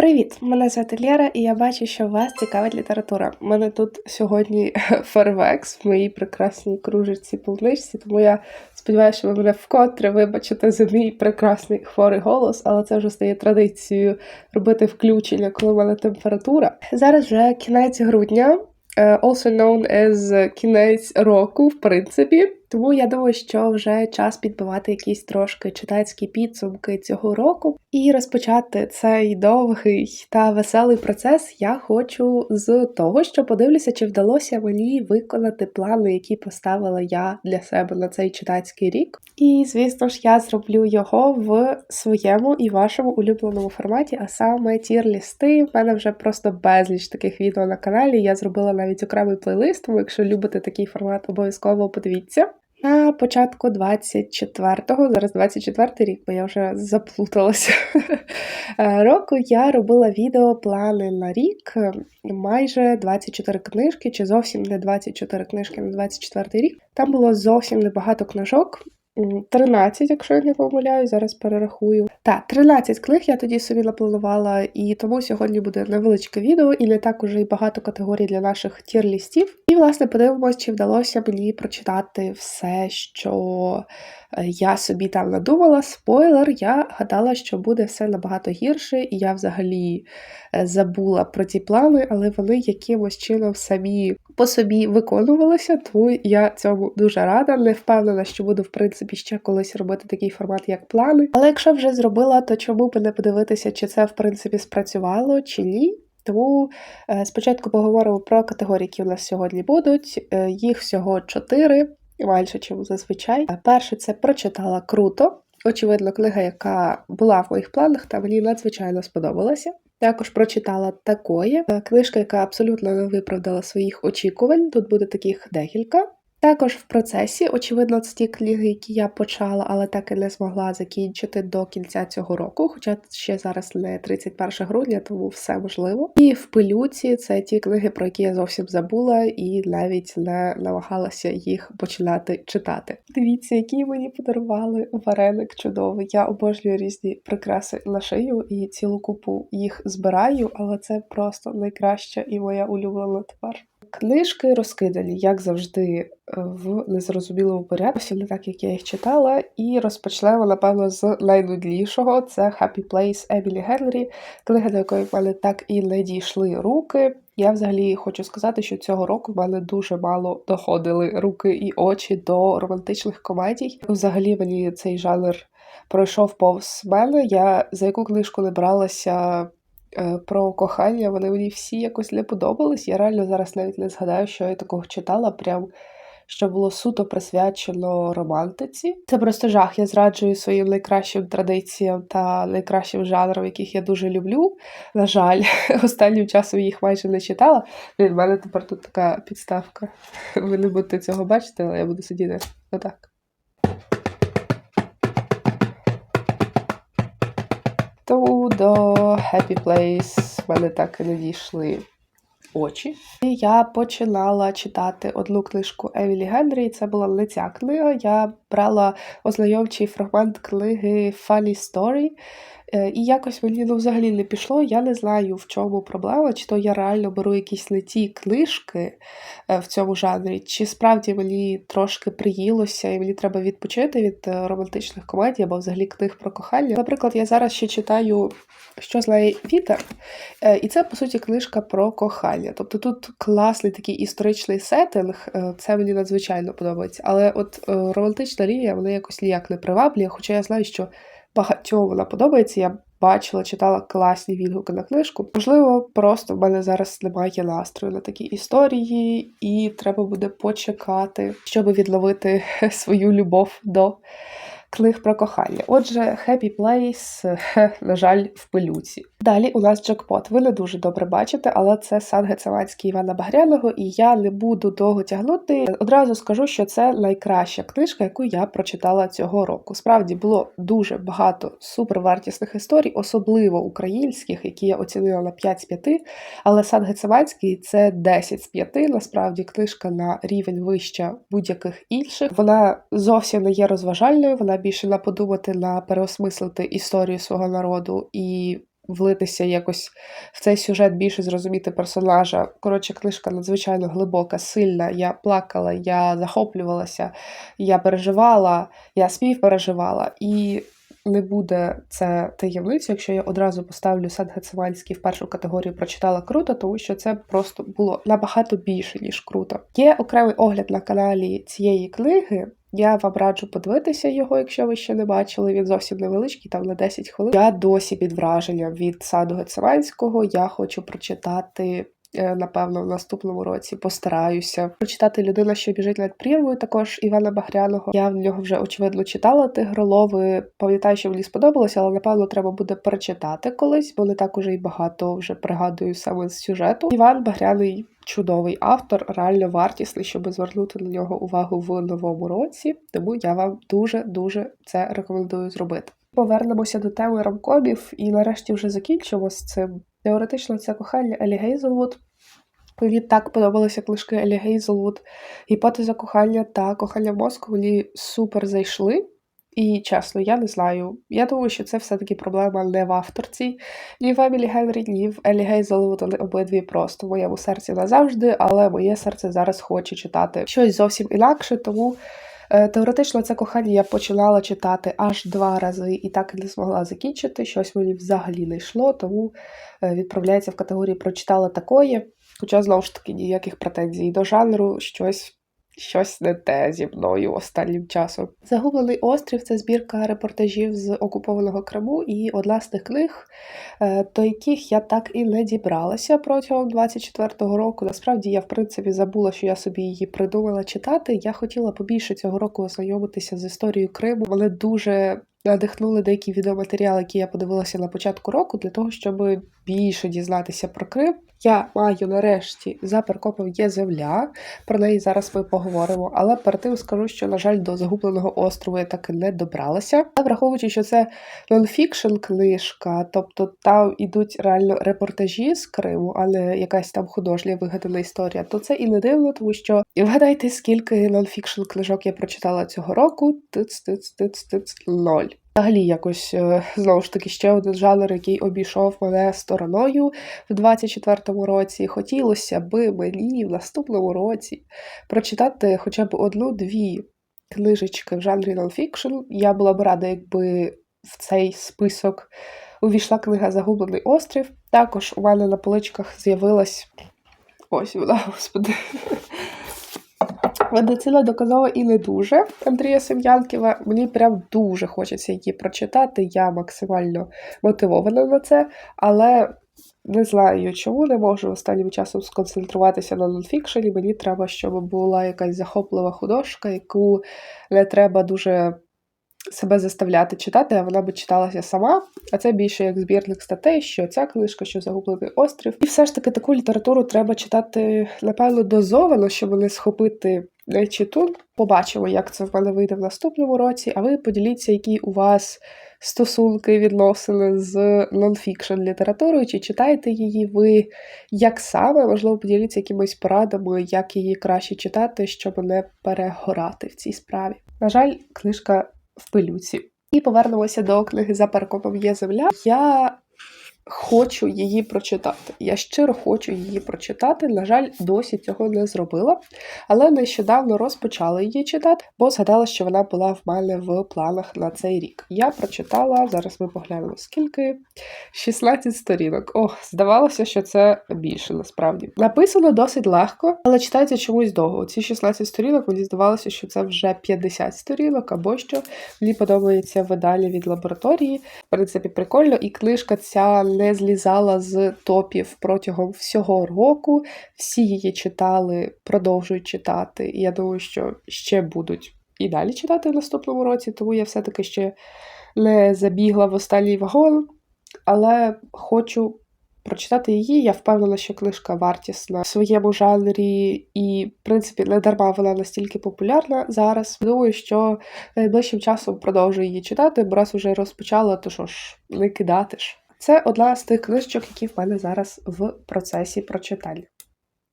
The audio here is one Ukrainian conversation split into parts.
Привіт! Мене звати Лєра, і я бачу, що вас цікавить література. У мене тут сьогодні фарвекс в моїй прекрасній кружечці полуничці, тому я сподіваюся, що ви мене вкотре вибачите за мій прекрасний хворий голос, але це вже стає традицією робити включення, коли в мене температура. Зараз вже кінець грудня, е, also known as кінець року, в принципі. Тому я думаю, що вже час підбивати якісь трошки читацькі підсумки цього року і розпочати цей довгий та веселий процес. Я хочу з того, що подивлюся, чи вдалося мені виконати плани, які поставила я для себе на цей читацький рік. І звісно ж, я зроблю його в своєму і вашому улюбленому форматі, а саме тір-лісти. В мене вже просто безліч таких відео на каналі. Я зробила навіть окремий плейлист, тому якщо любите такий формат, обов'язково подивіться. На початку 24-го, зараз 24-й рік, бо я вже заплуталася. е, року я робила відео плани на рік, е, майже 24 книжки, чи зовсім не 24 книжки на 24 рік. Там було зовсім небагато книжок. М, 13, якщо я не помиляюсь, зараз перерахую. Так, 13 книг я тоді собі напланувала, і тому сьогодні буде невеличке відео, і не так уже й багато категорій для наших тір-лістів. І, власне, подивимось, чи вдалося мені прочитати все, що е, я собі там надумала. Спойлер, я гадала, що буде все набагато гірше, і я взагалі е, забула про ті плани, але вони якимось чином самі по собі виконувалися, тому я цьому дуже рада. Не впевнена, що буду, в принципі, ще колись робити такий формат, як плани. Але якщо вже зробила, то чому б не подивитися, чи це в принципі спрацювало, чи ні. Тому е, спочатку поговоримо про категорії, які у нас сьогодні будуть. Е, їх всього чотири, майже чим зазвичай. Е, Перше це прочитала круто. Очевидно, книга, яка була в моїх планах, та мені надзвичайно сподобалася. Також прочитала такої Е, книжка, яка абсолютно не виправдала своїх очікувань. Тут буде таких декілька. Також в процесі, очевидно, це ті книги, які я почала, але так і не змогла закінчити до кінця цього року. Хоча ще зараз не 31 грудня, тому все можливо. І в пилюці це ті книги, про які я зовсім забула, і навіть не намагалася їх починати читати. Дивіться, які мені подарували вареник чудовий. Я обожнюю різні прикраси на шию і цілу купу їх збираю, але це просто найкраща і моя улюблена тепер. Книжки розкидані, як завжди, е, в незрозумілому порядку, не так, як я їх читала. І розпочнемо, напевно, з найнудлішого. Це Happy Place Емілі Генрі, книга, до якої в мене так і не дійшли руки. Я взагалі хочу сказати, що цього року в мене дуже мало доходили руки і очі до романтичних комедій. Взагалі мені цей жанр пройшов повз мене. Я за яку книжку не бралася про кохання, вони мені всі якось не подобались. Я реально зараз навіть не згадаю, що я такого читала, прям що було суто присвячено романтиці. Це просто жах. Я зраджую своїм найкращим традиціям та найкращим жанрам, яких я дуже люблю. На жаль, останнім часом їх майже не читала. Від мене тепер тут така підставка. Ви не будете цього бачити, але я буду сидіти отак. До Happy Place в мене так і не дійшли очі. І я починала читати одну книжку Емілі Генрі, це була не ця книга. Я брала ознайомчий фрагмент книги Funny Story. Е, І якось мені ну, взагалі не пішло. Я не знаю, в чому проблема, чи то я реально беру якісь не ті книжки е, в цьому жанрі, чи справді мені трошки приїлося, і мені треба відпочити від е, романтичних комедій або взагалі книг про кохання. Наприклад, я зараз ще читаю що знає вітер, і це по суті книжка про кохання. Тобто тут класний такий історичний сеттинг, це мені надзвичайно подобається. Але от романтична лінія вона якось ніяк не приваблює, хоча я знаю, що багатьом вона подобається. Я бачила, читала класні відгуки на книжку. Можливо, просто в мене зараз немає настрою на такі історії, і треба буде почекати, щоб відловити свою любов до книг про кохання. Отже, Happy Place, на жаль, в пилюці. Далі у нас джекпот. Ви не дуже добре бачите, але це сан Гецеманський Івана Багряного, і я не буду довго тягнути. Одразу скажу, що це найкраща книжка, яку я прочитала цього року. Справді було дуже багато супервартісних історій, особливо українських, які я оцінила на 5 з 5. Але сан Гецеманський це 10 з 5. Насправді книжка на рівень вища будь-яких інших. Вона зовсім не є розважальною, вона більше на подумати, на переосмислити історію свого народу і влитися якось в цей сюжет, більше зрозуміти персонажа. Коротше, книжка надзвичайно глибока, сильна. Я плакала, я захоплювалася, я переживала, я співпереживала. І не буде це таємницю, якщо я одразу поставлю Сад Гециманський в першу категорію прочитала круто, тому що це просто було набагато більше, ніж круто. Є окремий огляд на каналі цієї книги. Я вам раджу подивитися його, якщо ви ще не бачили. Він зовсім невеличкий, там на 10 хвилин. Я досі під враженням від саду Гециманського. Я хочу прочитати напевно, в наступному році постараюся прочитати людина, що біжить над прірвою, також Івана Багряного. Я в нього вже очевидно читала тигролови. Пам'ятаю, що мені сподобалося, але напевно треба буде перечитати колись, бо не так уже й багато вже пригадую саме з сюжету. Іван Багряний. Чудовий автор, реально вартісний, щоб звернути на нього увагу в новому році. Тому я вам дуже дуже це рекомендую зробити. Повернемося до теми рамкомів і нарешті вже закінчимо з цим. Теоретично це кохання Елі Гейзелвуд. Мені так подобалися книжки Елі Гейзелвуд. Гіпотеза кохання та кохання мозку супер зайшли. І чесно, я не знаю. Я думаю, що це все-таки проблема не в авторці, ні в Емілі Генрі, ні в Елі Гейзелвуд, вони обидві просто в моєму серці назавжди, але моє серце зараз хоче читати щось зовсім інакше, тому. Е, теоретично це кохання я починала читати аж два рази і так і не змогла закінчити. Щось мені взагалі не йшло, тому е, відправляється в категорії прочитала такої. Хоча, знову ж таки, ніяких претензій до жанру, щось щось не те зі мною останнім часом. Загублений острів це збірка репортажів з окупованого Криму і одна з тих книг, е, до яких я так і не дібралася протягом 24-го року. Насправді я, в принципі, забула, що я собі її придумала читати. Я хотіла побільше цього року ознайомитися з історією Криму. Вони дуже надихнули деякі відеоматеріали, які я подивилася на початку року, для того, щоб більше дізнатися про Крим. Я маю нарешті за Перкопом є земля. Про неї зараз ми поговоримо. Але перед тим скажу, що, на жаль, до загубленого острову я так і не добралася. А враховуючи, що це нонфікшн книжка, тобто там ідуть реально репортажі з Криму, а не якась там художня вигадана історія, то це і не дивно, тому що і вгадайте, скільки нонфікшн книжок я прочитала цього року. Тиц-тиц-тиц-тиц, ноль. Взагалі, якось е, знову ж таки ще один жанр, який обійшов мене стороною в 24-му році. Хотілося би мені в наступному році прочитати хоча б одну-дві книжечки в жанрі нонфікшн. Я була б рада, якби в цей список увійшла книга Загублений острів. Також у мене на поличках з'явилась ось вона, господи. Медицина доказова і не дуже Андрія Сем'янківа. Мені прям дуже хочеться її прочитати. Я максимально мотивована на це, але не знаю, чому не можу останнім часом сконцентруватися на нонфікшені. Мені треба, щоб була якась захоплива художка, яку не треба дуже себе заставляти читати, а вона би читалася сама. А це більше як збірник статей, що ця книжка, що загублений острів. І все ж таки таку літературу треба читати, напевно, дозовано, щоб не схопити читун. Побачимо, як це в мене вийде в наступному році. А ви поділіться, які у вас стосунки, відносини з нонфікшн літературою, чи читаєте її ви як саме, можливо, поділіться якимись порадами, як її краще читати, щоб не перегорати в цій справі. На жаль, книжка в пилюці. І повернемося до книги за паркопом є земля. Я хочу її прочитати. Я щиро хочу її прочитати. На жаль, досі цього не зробила. Але нещодавно розпочала її читати, бо згадала, що вона була в мене в планах на цей рік. Я прочитала, зараз ми поглянемо скільки. 16 сторінок. Ох, здавалося, що це більше насправді. Написано досить легко, але читається чомусь довго. Ці 16 сторінок мені здавалося, що це вже 50 сторінок, або що мені подобається видання від лабораторії. В принципі, прикольно, і книжка ця не злізала з топів протягом всього року. Всі її читали, продовжують читати. І я думаю, що ще будуть і далі читати в наступному році, тому я все-таки ще не забігла в останній вагон, але хочу. Прочитати її, я впевнена, що книжка вартісна в своєму жанрі, і, в принципі, не дарма вона настільки популярна зараз. Думаю, що найближчим часом продовжую її читати, бо раз вже розпочала, то що ж, не кидати ж. Це одна з тих книжок, які в мене зараз в процесі прочитання.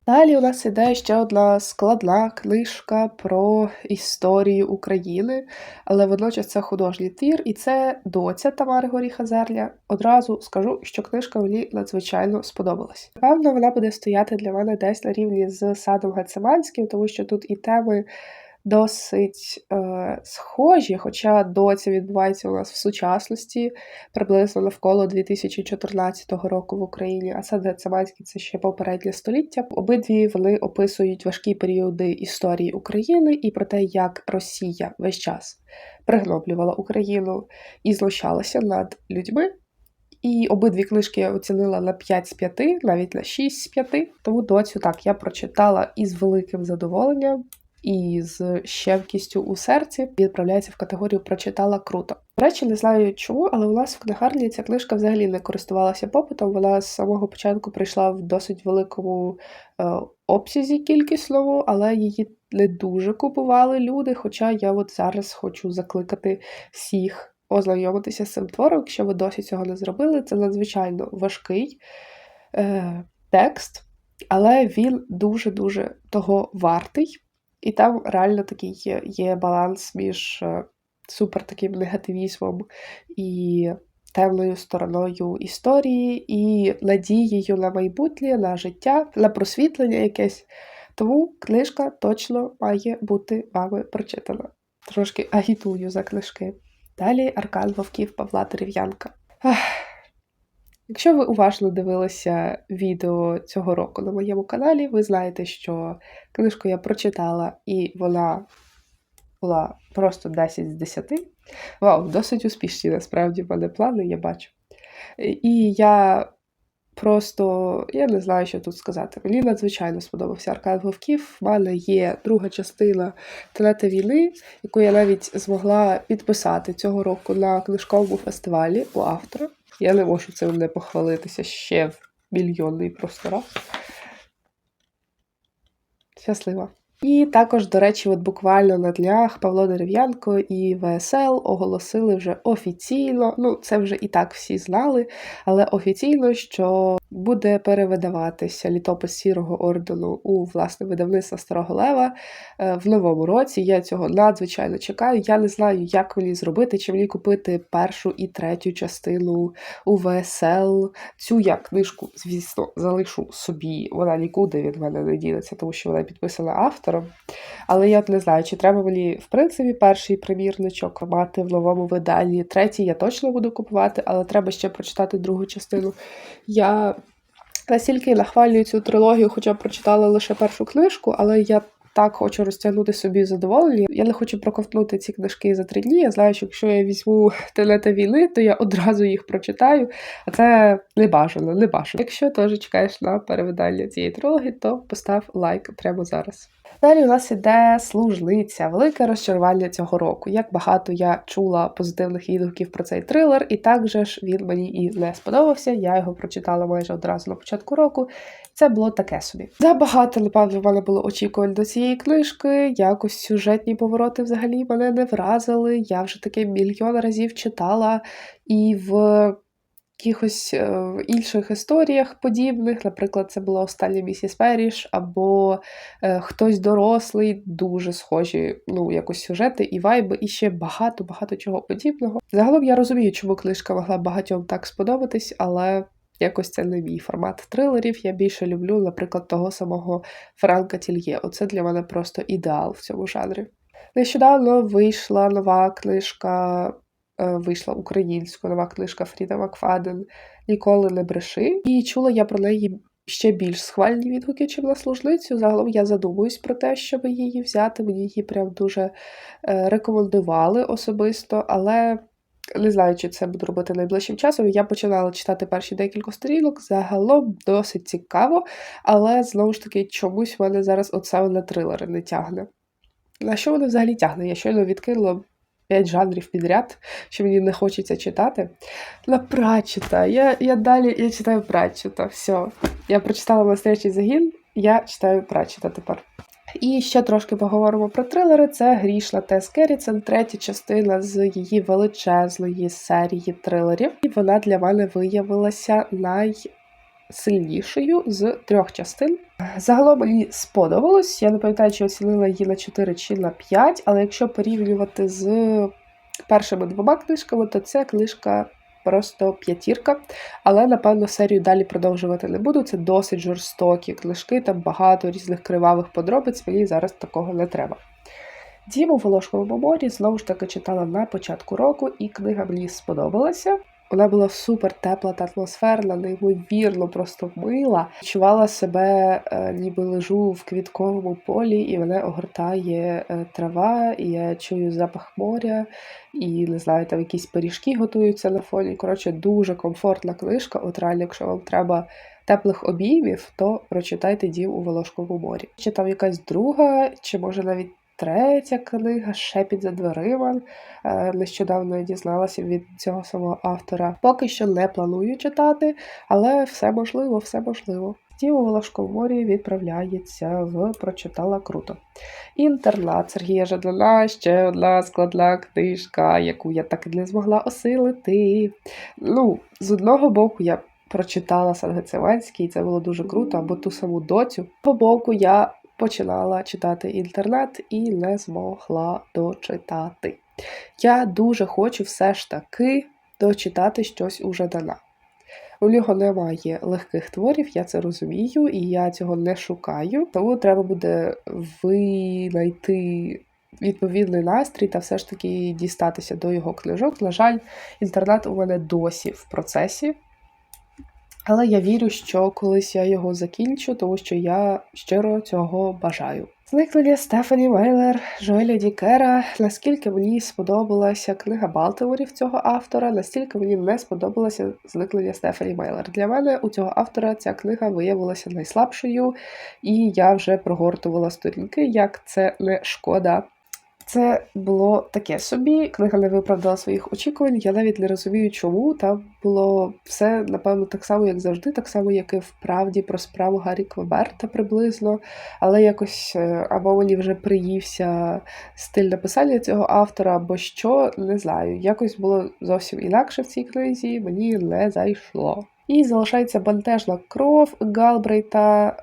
Далі у нас іде ще одна складна книжка про історію України, але водночас це художній твір, і це доця Тамари Горіха Зерля. Одразу скажу, що книжка мені надзвичайно сподобалась. Певно, вона буде стояти для мене десь на рівні з садом Гецеманським, тому що тут і теми досить е, схожі, хоча доця відбувається у нас в сучасності, приблизно навколо 2014 року в Україні, а сад Гецеманський це ще попереднє століття. Обидві вони описують важкі періоди історії України і про те, як Росія весь час пригноблювала Україну і знущалася над людьми. І обидві книжки я оцінила на 5 з 5, навіть на 6 з 5. Тому доцю так я прочитала із великим задоволенням і з щевкістю у серці відправляється в категорію Прочитала круто. До речі, не знаю чому, але у нас в книгарні ця книжка взагалі не користувалася попитом. Вона з самого початку прийшла в досить великому е, обсязі кількісному, але її не дуже купували люди. Хоча я от зараз хочу закликати всіх ознайомитися з цим твором, якщо ви досі цього не зробили. Це надзвичайно важкий е, текст, але він дуже-дуже того вартий. І там реально такий є, є баланс між е, супер таким негативізмом і темною стороною історії, і надією на майбутнє, на життя, на просвітлення якесь. Тому книжка точно має бути вами прочитана. Трошки агітую за книжки. Далі Аркан Вовків Павла Дерев'янка. Якщо ви уважно дивилися відео цього року на моєму каналі, ви знаєте, що книжку я прочитала і вона була просто 10 з 10. Вау, досить успішні, насправді, в мене плани, я бачу. І я просто я не знаю, що тут сказати. Мені надзвичайно сподобався Аркад Вовків. В мене є друга частина Телета війни, яку я навіть змогла підписати цього року на книжковому фестивалі у автора. Я не можу цим не похвалитися ще в мільйонний просто раз. Щаслива. І також, до речі, от буквально на днях Павло Дерев'янко і ВСЛ оголосили вже офіційно, ну це вже і так всі знали, але офіційно, що буде перевидаватися літопис сірого ордену у власне видавництво Старого Лева е, в новому році. Я цього надзвичайно чекаю. Я не знаю, як мені зробити, чи мені купити першу і третю частину у ВСЛ. Цю я книжку, звісно, залишу собі. Вона нікуди від мене не ділиться, тому що вона підписана автором. Але я не знаю, чи треба мені, в принципі, перший примірничок мати в новому виданні. Третій я точно буду купувати, але треба ще прочитати другу частину. Я настільки нахвалюю цю трилогію, хоча прочитала лише першу книжку, але я так хочу розтягнути собі задоволення. Я не хочу проковтнути ці книжки за три дні. Я знаю, що якщо я візьму телета війни, то я одразу їх прочитаю. А це не бажано, не бажано. Якщо теж чекаєш на перевидання цієї трилогії, то постав лайк прямо зараз. Далі у нас іде служниця, велике розчарування цього року. Як багато я чула позитивних відгуків про цей трилер, і також він мені і не сподобався. Я його прочитала майже одразу на початку року. Це було таке собі. Забагато, напевно, в мене було очікувань до цієї книжки. Якось сюжетні повороти взагалі мене не вразили. Я вже таки мільйон разів читала і в якихось е, інших історіях подібних. Наприклад, це була остання місіс Періш, або е, хтось дорослий, дуже схожі ну, якось сюжети і вайби, і ще багато-багато чого подібного. Загалом я розумію, чому книжка могла багатьом так сподобатись, але. Якось це не мій формат трилерів. Я більше люблю, наприклад, того самого Франка Тільє. Оце для мене просто ідеал в цьому жанрі. Нещодавно вийшла нова книжка вийшла українською нова книжка Фріда Макфаден Ніколи не бреши. І чула я про неї ще більш схвальні відгуки, чим на служницю. Загалом я задумуюсь про те, щоб її взяти. Мені її прям дуже е, рекомендували особисто, але. Не знаю, чи це буду робити найближчим часом. Я починала читати перші декілька сторінок. Загалом досить цікаво, але знову ж таки чомусь мене зараз от саме на трилери не тягне. На що воно взагалі тягне? Я щойно відкинула 5 жанрів підряд, що мені не хочеться читати. На Пратчета. Я я далі я читаю Пратчета. Все. Я прочитала настоящий загін, я читаю Пратчета тепер. І ще трошки поговоримо про трилери. Це Грішла Тес Керріцен, третя частина з її величезної серії трилерів. І вона для мене виявилася най найсильнішою з трьох частин. Загалом мені сподобалось. Я не пам'ятаю, чи оцінила її на 4 чи на 5, але якщо порівнювати з першими двома книжками, то ця книжка просто п'ятірка. Але, напевно, серію далі продовжувати не буду. Це досить жорстокі книжки, там багато різних кривавих подробиць, мені зараз такого не треба. Діму в Волошковому морі знову ж таки читала на початку року, і книга мені сподобалася. Вона була супер тепла та атмосферна, неймовірно, просто мила. Відчувала себе, е, ніби лежу в квітковому полі, і мене огортає е, трава, і я чую запах моря, і не знаю, там якісь пиріжки готуються на фоні. Коротше, дуже комфортна книжка. От реально, якщо вам треба теплих обіймів, то прочитайте дім у Волошковому морі. Чи там якась друга, чи може навіть третя книга Шепіт за дверима. Е, Нещодавно я дізналася від цього самого автора. Поки що не планую читати, але все можливо, все можливо. Волошковому морі відправляється в прочитала круто. Інтернат Сергія Жадлана ще одна складна книжка, яку я так і не змогла осилити. Ну, з одного боку, я прочитала Сангецеванський, і це було дуже круто, або ту саму доцю. З боку, я починала читати інтернет і не змогла дочитати. Я дуже хочу все ж таки дочитати щось у Жадана. У нього немає легких творів, я це розумію, і я цього не шукаю. Тому треба буде винайти відповідний настрій та все ж таки дістатися до його книжок. На жаль, інтернет у мене досі в процесі. Але я вірю, що колись я його закінчу, тому що я щиро цього бажаю. Зникнення Стефані Мейлер, Жоеля Дікера. Наскільки мені сподобалася книга Балтиморів цього автора, настільки мені не сподобалося зникнення Стефані Мейлер. Для мене у цього автора ця книга виявилася найслабшою, і я вже прогортувала сторінки, як це не шкода. Це було таке собі. Книга не виправдала своїх очікувань. Я навіть не розумію, чому. Там було все, напевно, так само, як завжди, так само, як і в правді про справу Гаррі Квеберта приблизно. Але якось е, або мені вже приївся стиль написання цього автора, або що, не знаю. Якось було зовсім інакше в цій книзі, мені не зайшло. І залишається бентежна кров Галбрейта.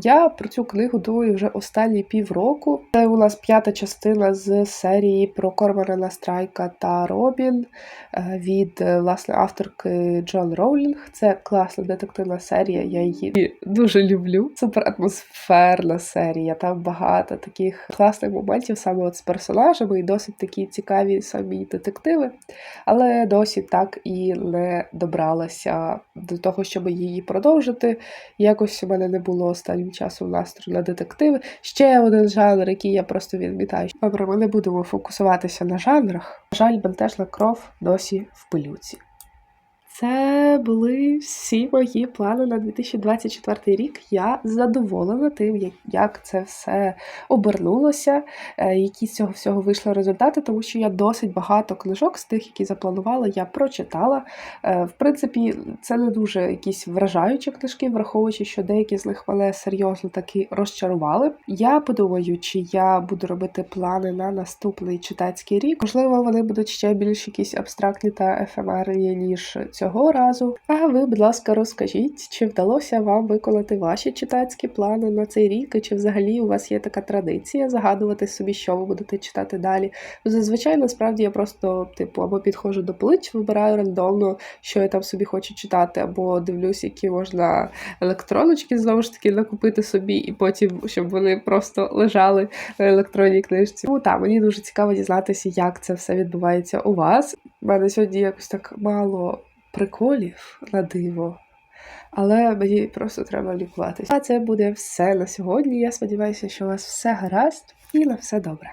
Я про цю книгу думаю вже останні півроку. Це у нас п'ята частина з серії про Корморана Страйка та Робін е, від е, власне авторки Джон Роулінг. Це класна детективна серія, я її дуже люблю. Супер атмосферна серія. Там багато таких класних моментів саме от з персонажами і досить такі цікаві самі детективи. Але досі так і не добралася до того, щоб її продовжити. Якось у мене не було останнім часом настрою на детективи. Ще один жанр, який я просто відмітаю. Добре, ми не будемо фокусуватися на жанрах. На жаль, бентежна кров досі в пилюці. Це були всі мої плани на 2024 рік. Я задоволена тим, як це все обернулося, е, які з цього всього вийшли результати, тому що я досить багато книжок з тих, які запланувала, я прочитала. Е, в принципі, це не дуже якісь вражаючі книжки, враховуючи, що деякі з них мене серйозно таки розчарували. Я подумаю, чи я буду робити плани на наступний читацький рік. Можливо, вони будуть ще більш якісь абстрактні та ефемерні, ніж цього разу. А ви, будь ласка, розкажіть, чи вдалося вам виконати ваші читацькі плани на цей рік, і чи взагалі у вас є така традиція загадувати собі, що ви будете читати далі. Зазвичай, насправді, я просто, типу, або підходжу до полич, вибираю рандомно, що я там собі хочу читати, або дивлюсь, які можна електроночки знову ж таки накупити собі, і потім, щоб вони просто лежали на електронній книжці. Ну так, мені дуже цікаво дізнатися, як це все відбувається у вас. У мене сьогодні якось так мало приколів на диво. Але мені просто треба лікуватися. А це буде все на сьогодні. Я сподіваюся, що у вас все гаразд і на все добре.